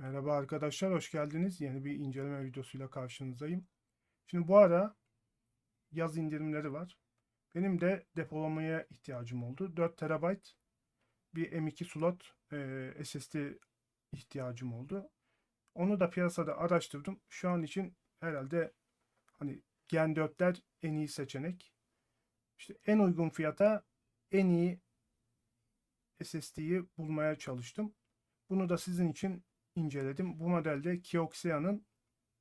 Merhaba arkadaşlar, hoş geldiniz. Yeni bir inceleme videosuyla karşınızdayım. Şimdi bu ara yaz indirimleri var. Benim de depolamaya ihtiyacım oldu. 4 TB bir M2 slot e, SSD ihtiyacım oldu. Onu da piyasada araştırdım. Şu an için herhalde hani Gen 4'ler en iyi seçenek. İşte en uygun fiyata en iyi SSD'yi bulmaya çalıştım. Bunu da sizin için inceledim. Bu modelde Kioxia'nın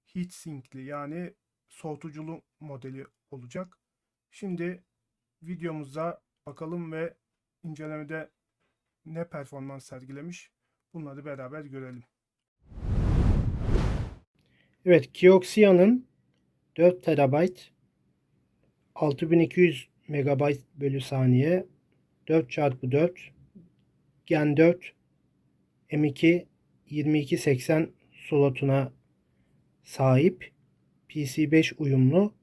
heatsinkli yani soğutuculu modeli olacak. Şimdi videomuza bakalım ve incelemede ne performans sergilemiş bunları beraber görelim. Evet, Kioxia'nın 4 TB 6200 MB bölü saniye 4x4 Gen 4 M2 2280 slotuna sahip PC5 uyumlu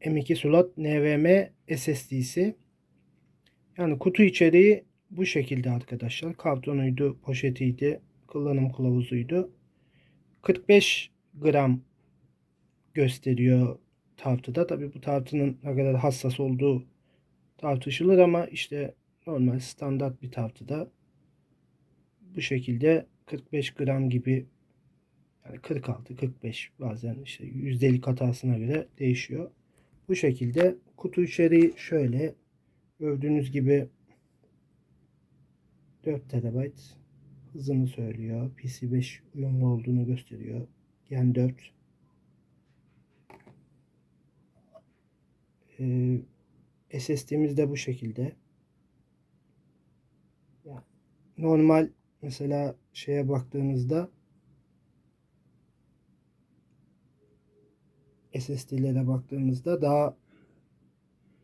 M2 slot NVMe SSD'si. Yani kutu içeriği bu şekilde arkadaşlar. Kartonuydu, poşetiydi, kullanım kılavuzuydu. 45 gram gösteriyor tartıda. Tabi bu tartının ne kadar hassas olduğu tartışılır ama işte normal standart bir tartıda bu şekilde 45 gram gibi yani 46 45 bazen işte yüzdelik hatasına göre değişiyor. Bu şekilde kutu içeriği şöyle gördüğünüz gibi 4 TB hızını söylüyor. PC5 uyumlu olduğunu gösteriyor. Gen 4 ee, SSD'miz de bu şekilde. Normal mesela şeye baktığınızda SSD'lere baktığımızda daha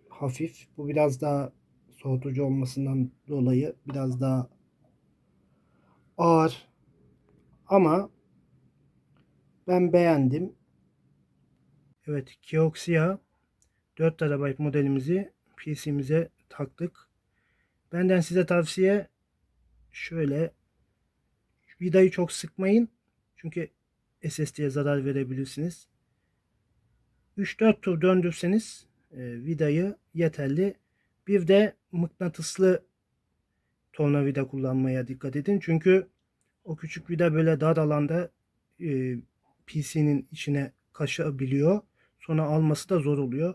hafif. Bu biraz daha soğutucu olmasından dolayı biraz daha ağır. Ama ben beğendim. Evet, Kioxia 4 TB modelimizi PC'mize taktık. Benden size tavsiye şöyle vidayı çok sıkmayın. Çünkü SSD'ye zarar verebilirsiniz. 3-4 tur döndürseniz e, vidayı yeterli. Bir de mıknatıslı tornavida kullanmaya dikkat edin. Çünkü o küçük vida böyle dar alanda e, PC'nin içine kaçabiliyor. Sonra alması da zor oluyor.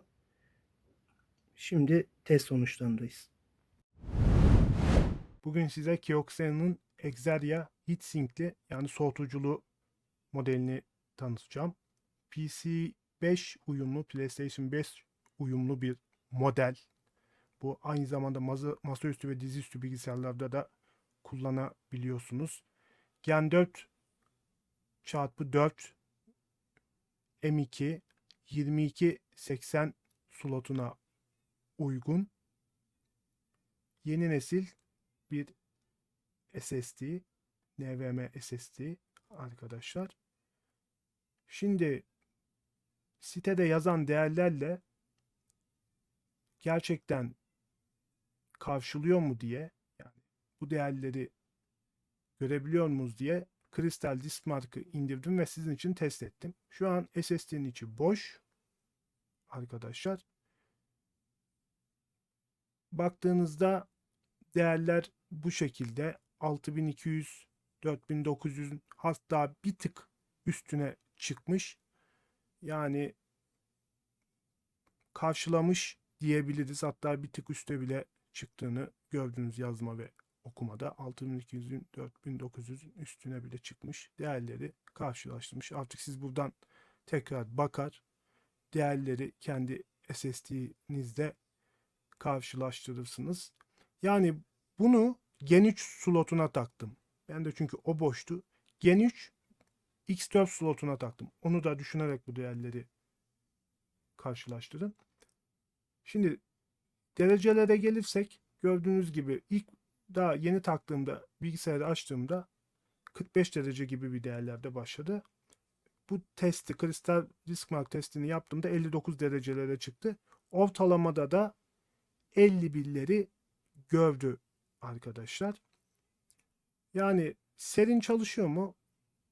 Şimdi test sonuçlarındayız. Bugün size Kioxia'nın Exeria heatsinkli yani soğutuculu modelini tanıtacağım. PC 5 uyumlu, PlayStation 5 uyumlu bir model. Bu aynı zamanda masa, masaüstü ve dizüstü bilgisayarlarda da kullanabiliyorsunuz. Gen 4 çarpı 4 M2 2280 slotuna uygun yeni nesil bir SSD NVMe SSD arkadaşlar. Şimdi sitede yazan değerlerle gerçekten karşılıyor mu diye yani bu değerleri görebiliyor muyuz diye Crystal Disk Mark'ı indirdim ve sizin için test ettim. Şu an SSD'nin içi boş arkadaşlar. Baktığınızda değerler bu şekilde 6200 4900 hatta bir tık üstüne çıkmış. Yani karşılamış diyebiliriz. Hatta bir tık üste bile çıktığını gördüğünüz yazma ve okumada 6200'ün 4900'ün üstüne bile çıkmış. Değerleri karşılaştırmış. Artık siz buradan tekrar bakar değerleri kendi SSD'nizde karşılaştırırsınız. Yani bunu Gen 3 slotuna taktım. Ben de çünkü o boştu. Gen 3 X4 slotuna taktım. Onu da düşünerek bu değerleri karşılaştırın. Şimdi derecelere gelirsek gördüğünüz gibi ilk daha yeni taktığımda bilgisayarı açtığımda 45 derece gibi bir değerlerde başladı. Bu testi, kristal risk mark testini yaptığımda 59 derecelere çıktı. Ortalamada da 51'leri gördü arkadaşlar. Yani serin çalışıyor mu?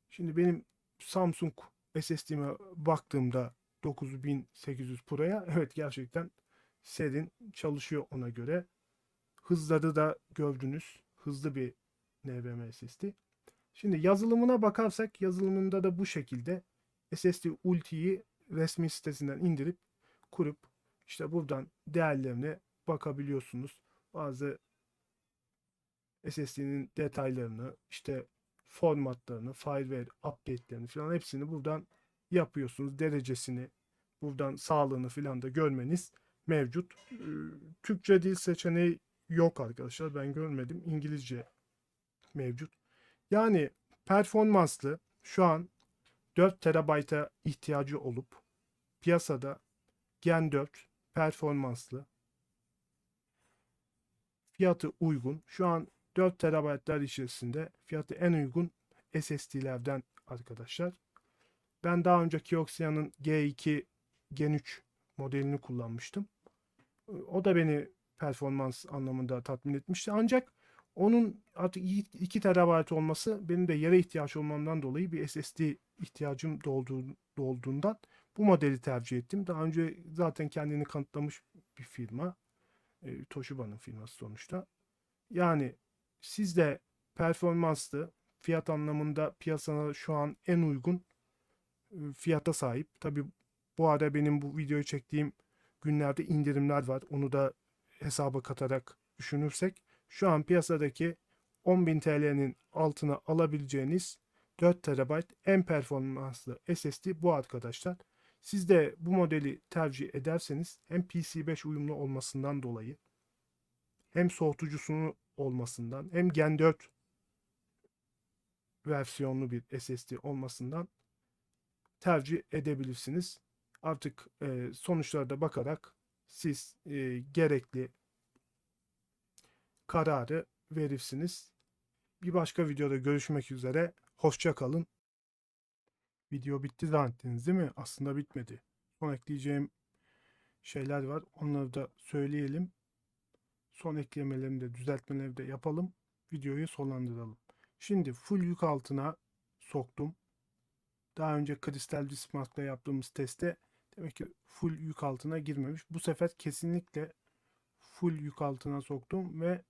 Şimdi benim Samsung SSD'me baktığımda 9800 Pro'ya evet gerçekten serin çalışıyor ona göre. Hızları da gördünüz. Hızlı bir NVMe SSD. Şimdi yazılımına bakarsak yazılımında da bu şekilde SSD Ulti'yi resmi sitesinden indirip kurup işte buradan değerlerine bakabiliyorsunuz. Bazı SSD'nin detaylarını, işte formatlarını, fireware update'lerini falan hepsini buradan yapıyorsunuz. Derecesini, buradan sağlığını falan da görmeniz mevcut. Ee, Türkçe dil seçeneği yok arkadaşlar. Ben görmedim. İngilizce mevcut. Yani performanslı şu an 4 terabayta ihtiyacı olup piyasada Gen 4 performanslı fiyatı uygun. Şu an 4 terabaytlar içerisinde fiyatı en uygun SSD'lerden arkadaşlar. Ben daha önce Kioxia'nın G2 Gen 3 modelini kullanmıştım. O da beni performans anlamında tatmin etmişti. Ancak onun artık 2 terabayt olması benim de yere ihtiyaç olmamdan dolayı bir SSD ihtiyacım dolduğu, dolduğundan bu modeli tercih ettim. Daha önce zaten kendini kanıtlamış bir firma. E, Toshiba'nın firması sonuçta. Yani siz de performanslı fiyat anlamında piyasana şu an en uygun fiyata sahip. Tabi bu arada benim bu videoyu çektiğim günlerde indirimler var. Onu da hesaba katarak düşünürsek şu an piyasadaki 10.000 TL'nin altına alabileceğiniz 4 TB en performanslı SSD bu arkadaşlar. Siz de bu modeli tercih ederseniz hem PC5 uyumlu olmasından dolayı hem soğutucusunu olmasından hem Gen 4 versiyonlu bir SSD olmasından tercih edebilirsiniz. Artık e, sonuçlara bakarak siz e, gerekli kararı verirsiniz. Bir başka videoda görüşmek üzere. Hoşça kalın. Video bitti zannettiniz değil mi? Aslında bitmedi. Son ekleyeceğim şeyler var. Onları da söyleyelim. Son eklemelerini de düzeltmeleri de yapalım. Videoyu sonlandıralım. Şimdi full yük altına soktum. Daha önce Crystal Dismark'la yaptığımız testte demek ki full yük altına girmemiş. Bu sefer kesinlikle full yük altına soktum ve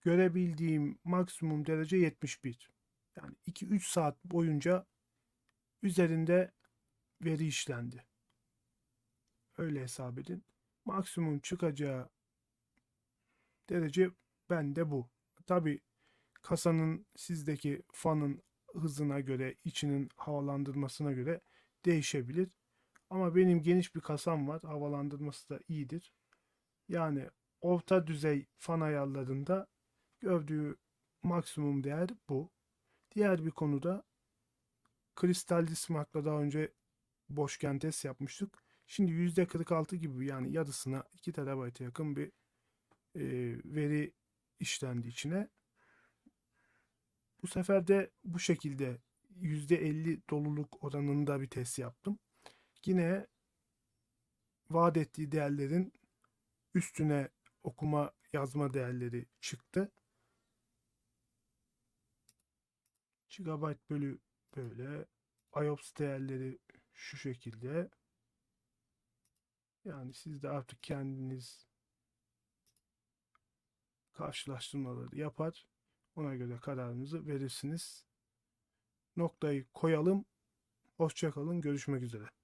görebildiğim maksimum derece 71. Yani 2-3 saat boyunca üzerinde veri işlendi. Öyle hesap edin. Maksimum çıkacağı derece bende bu. Tabi kasanın sizdeki fanın hızına göre, içinin havalandırmasına göre değişebilir. Ama benim geniş bir kasam var. Havalandırması da iyidir. Yani orta düzey fan ayarlarında gördüğü maksimum değer bu. Diğer bir konuda Kristal Dismark'la daha önce boşken test yapmıştık. Şimdi %46 gibi yani yarısına 2 TB'a yakın bir e, veri işlendi içine. Bu sefer de bu şekilde %50 doluluk oranında bir test yaptım. Yine vaat ettiği değerlerin üstüne okuma yazma değerleri çıktı. Gigabyte bölü böyle. IOPS değerleri şu şekilde. Yani siz de artık kendiniz karşılaştırmaları yapar. Ona göre kararınızı verirsiniz. Noktayı koyalım. Hoşçakalın. Görüşmek üzere.